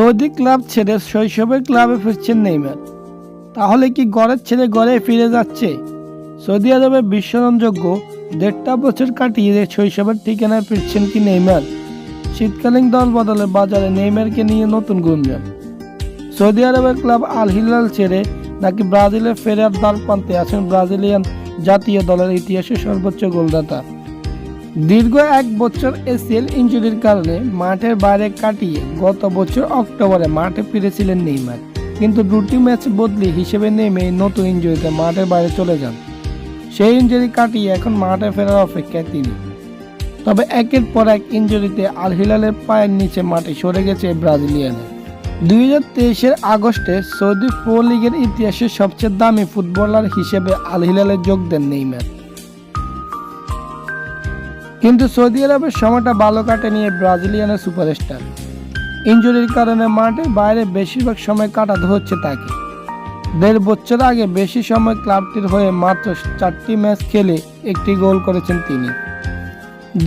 Saudi club ছেড়ে শৈশবের ক্লাবে ফিরছেন নেইমার। তাহলে কি গড়ের ছেড়ে গড়ে ফিরে যাচ্ছে? সৌদি আরবের বিশ্বরণযোগ্য দেড়টা বছর কাটিয়ে শৈশবের ঠিকানায় ফিরছেন কি নেইমার? শীতকালীন দল বদলে বাজারে নেইমারকে নিয়ে নতুন গুঞ্জন। সৌদি আরবের ক্লাব আল হিলাল ছেড়ে নাকি ব্রাজিলের ফেরার দ্বার প্রান্তে আছেন ব্রাজিলিয়ান জাতীয় দলের ইতিহাসে সর্বোচ্চ গোলদাতা। দীর্ঘ এক বছর এসিএল ইঞ্জুরির কারণে মাঠের বাইরে কাটিয়ে গত বছর অক্টোবরে মাঠে ফিরেছিলেন নেইমার। কিন্তু দুটি ম্যাচ বদলি হিসেবে নেমে নতুন ইঞ্জুরিতে মাঠের বাইরে চলে যান। সেই ইঞ্জুরি কাটিয়ে এখন মাঠে ফেরার অপেক্ষায় তিনি। তবে একের পর এক ইঞ্জুরিতে আল হিলালের পায়ের নিচে মাঠে সরে গেছে ব্রাজিলিয়ানে। দুই হাজার তেইশের আগস্টে সৌদি প্রো লিগের ইতিহাসে সবচেয়ে দামি ফুটবলার হিসেবে আল হিলালে যোগ দেন নেইমার। কিন্তু সৌদি আরবের সময়টা ভালো এই ব্রাজিলিয়ানের সুপারস্টার। ইঞ্জুরির কারণে মাঠের বাইরে বেশিরভাগ সময় কাটাতে হচ্ছে তাকে। দেড় বছর আগে বেশি সময় ক্লাবটির হয়ে মাত্র চারটি ম্যাচ খেলে একটি গোল করেছেন তিনি।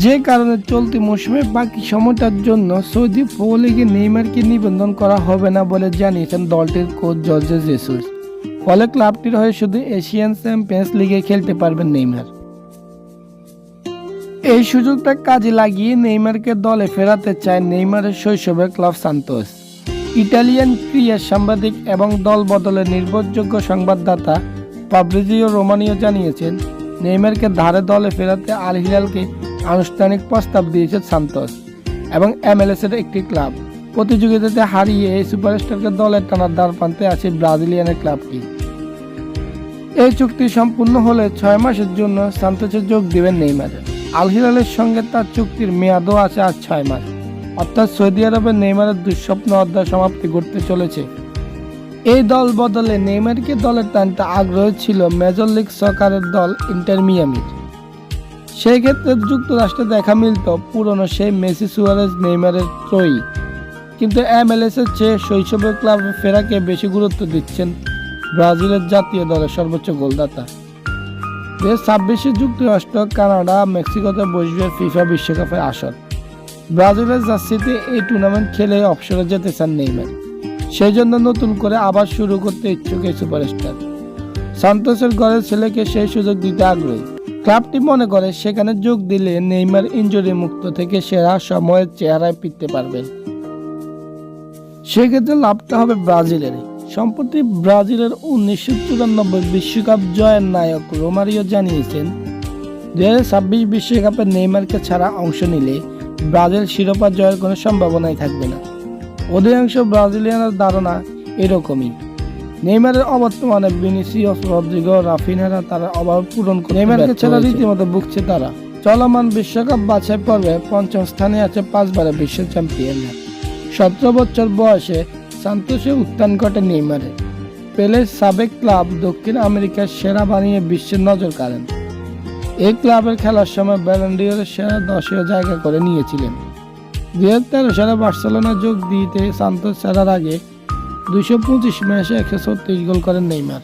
যে কারণে চলতি মৌসুমে বাকি সময়টার জন্য সৌদি প্রো লিগে নেইমারকে নিবন্ধন করা হবে না বলে জানিয়েছেন দলটির কোচ জর্জে জেসুস। ফলে ক্লাবটির হয়ে শুধু এশিয়ান চ্যাম্পিয়ন্স লিগে খেলতে পারবেন নেইমার। এই সুযোগটা কাজে লাগিয়ে নেইমারকে দলে ফেরাতে চায় নেইমারের শৈশবের ক্লাব সান্তোস। ইটালিয়ান ক্রিয়া সাংবাদিক এবং দল বদলের নির্ভরযোগ্য সংবাদদাতা পাবলিজিও রোমানিও জানিয়েছেন, নেইমারকে ধারে দলে ফেরাতে আল হিলালকে আনুষ্ঠানিক প্রস্তাব দিয়েছে সান্তোস এবং এমএলএস এর একটি ক্লাব। প্রতিযোগিতাতে হারিয়ে এই সুপারস্টারকে দলের টানার দ্বার প্রান্তে আছে ব্রাজিলিয়ানের ক্লাবটি। এই চুক্তি সম্পূর্ণ হলে ছয় মাসের জন্য সান্তোসে যোগ দিবেন নেইমার আল হিলালের সঙ্গে তার চুক্তির মেয়াদও আছে আজ ছয় মাস। অর্থাৎ সৌদি আরবের নেইমারের দুঃস্বপ্ন অধ্যায় সমাপ্তি ঘটতে চলেছে। এই দল বদলে নেইমারকে দলের টানতে আগ্রহ ছিল মেজর লিগ সকারের দল ইন্টার মিয়ামির। সেই ক্ষেত্রে যুক্তরাষ্ট্রে দেখা মিলত পুরনো সেই মেসি সুয়ারেজ নেইমারের ত্রয়ী। কিন্তু এমএলএস এর চেয়ে শৈশবের ক্লাবে ফেরাকে বেশি গুরুত্ব দিচ্ছেন ব্রাজিলের জাতীয় দলের সর্বোচ্চ গোলদাতা। দু ছাব্বিশে যুক্তরাষ্ট্র, কানাডা, মেক্সিকোতে বসবে ফিফা বিশ্বকাপের আসর। ব্রাজিলের জার্সিতে এই টুর্নামেন্ট খেলে অবসরে যেতে চান নেইমার। সেই জন্য নতুন করে আবার শুরু করতে ইচ্ছুক এই সুপারস্টার। সান্তোসের ঘরের ছেলেকে সেই সুযোগ দিতে আগ্রহী। ক্লাবটি মনে করে সেখানে যোগ দিলে নেইমার ইঞ্জুরি মুক্ত থেকে সেরা সময়ের চেহারায় ফিরতে পারবেন। সেক্ষেত্রে লাভটা হবে ব্রাজিলের সম্প্রতি ব্রাজিলের উনিশশো চুরানব্বই বিশ্বকাপ জয়ের নায়ক রোমারিও জানিয়েছেন দু হাজার ছাব্বিশ বিশ্বকাপে নেইমারকে ছাড়া অংশ নিলে ব্রাজিল শিরোপা জয়ের কোনো সম্ভাবনাই থাকবে না। অধিকাংশ ব্রাজিলিয়ানের ধারণা এরকমই। নেইমারের অবর্তমানে ভিনিসিয়াস রদ্রিগো রাফিনারা তারা অভাব পূরণ করে নেইমারকে ছাড়া রীতিমতো ভুগছে তারা। চলমান বিশ্বকাপ বাছাই পর্বে পঞ্চম স্থানে আছে পাঁচবারের বিশ্ব চ্যাম্পিয়নরা। সতেরো বছর বয়সে সান্তোষে উত্থান ঘটে নেইমারে পেলের সাবেক ক্লাব দক্ষিণ আমেরিকার সেরা বানিয়ে বিশ্বের নজর কাড়েন। এই ক্লাবের খেলার সময় ব্যালেন্ডিওরের সেরা দশীয় জায়গা করে নিয়েছিলেন। দুই হাজার তেরো সালে বার্সেলোনা যোগ দিতে সান্তোস ছাড়ার আগে দুশো পঁচিশ ম্যাচে একশো ছত্রিশ গোল করেন নেইমার।